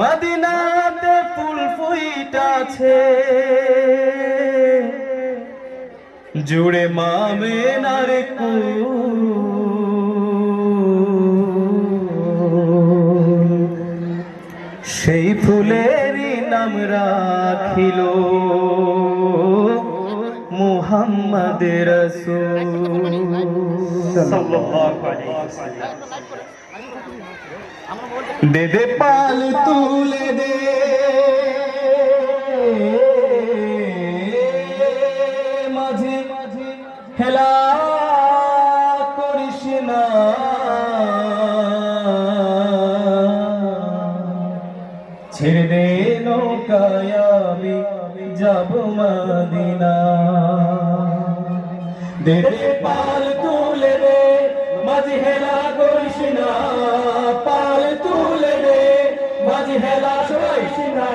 মদিনাতে ফুল ফুইটাছে জুড়ে মামে নারে সেই ফুলেরই নাম রাখিল মুহাম্মদ রসুল। দে দে পাল তুলে দে। যাব মদিনা দে দে পাল তুলে দে, মাঝে হেলা করিস না। পাল তুলে দে, মাঝে হেলা করিস না।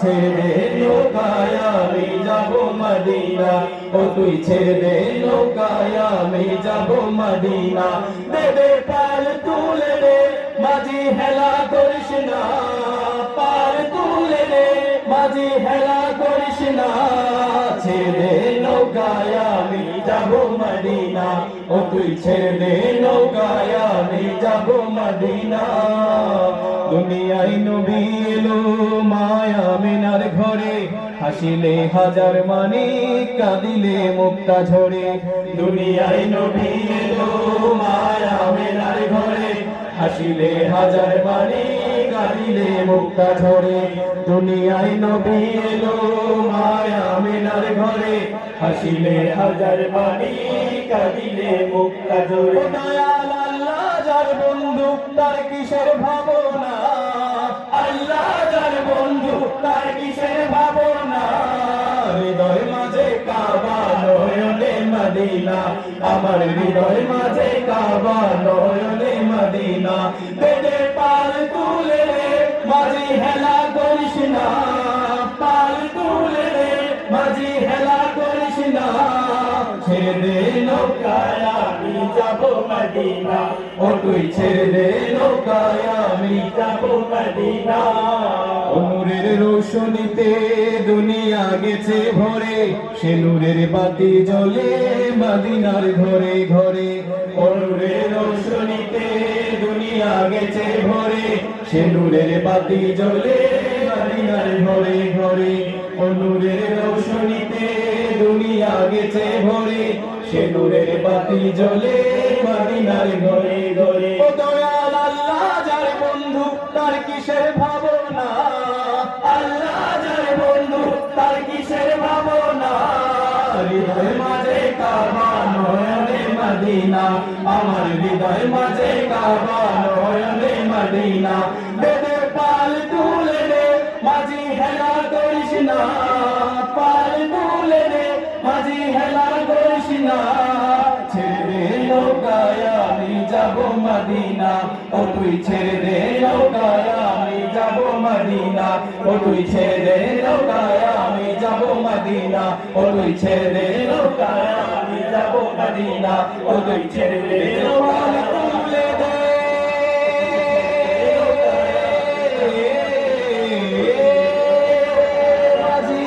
ছেড়ে নৌকায় আমি যাব মদিনা। ও তুই ছেড়ে নৌকায় আমি যাব মদিনা। দে দে পাল তুলে দে, মাঝি হেলা করিস না। আমি যাব মদিনা। ও তুই ছেড়ে নৌকায়, আমি যাব মদিনা। দুনিয়ায় নবী এলো মায়া মিনার ঘরে। হাসিলে হাজার মানি কাঁদিলে মুক্তা ঝরে। দুনিয়ায় নবী এলো মায়া মিনার ঘরে। হাসিলে হাজার মানি কাঁদিলে মুক্তা ঝরে, দুনিয়ায় নবী এলো মায়া মিনার ঘরে। হাসিলে হাজার মানি কাঁদিলে মুক্তা ঝরে। দয়াল আল্লাহ, যার বন্ধু তার কিসের ভাবনা? আল্লাহ, যার বন্ধু তার কিসের ভাবনা? হৃদয় মাঝে কাবা নয়নে মদিনা। আমার হৃদয় মাঝে কাবা নয়নে মদিনা। বেদে পাল তুলে মাঝি হেলা করিস না পাল তুলে রে মাঝি হেলা করিস না ছেড়ে দে নৌকায় আমি যাব মদিনা। ও তুই ছেড়ে দে নৌকায় আমি যাব মদিনা। নূরের রোশনীতে দুনিয়া গেছে ভরে সে নূরের বাতি জ্বলে মদিনার ঘরে ঘরে। ও নূরের রোশনীতে দুনিয়া গেছে ভরে সে নূরের বাতি জ্বলে মদিনার ঘরে ঘরে। ও নূরের রোশনীতে দুনিয়া গেছে ভরে সে নূরের বাতি জ্বলে মদিনার ঘরে ঘরে। ও দয়াল আল্লাহ, যার বন্ধু, তার কিসের ভাবনা মদিনা, আমার হৃদয় মাঝে কাবা নয়নে মদিনা। বেদে পাল তুলে দে মাঝি হেলা করিস না। পাল তুলে দে মাঝি হেলা করিস না। ছেড়ে নৌকায়, আমি যাব মদিনা। ও তুই ছেড়ে দে নৌকায়, আমি যাব মদিনা। ও তুই ছেড়ে দে নৌকায়, আমি যাব মদিনা। ও তুই ছেড়ে দে নৌকায় যাব মদিনা ও তুই ছেড়ে দে। নৌকায় তুলে দে। মাঝি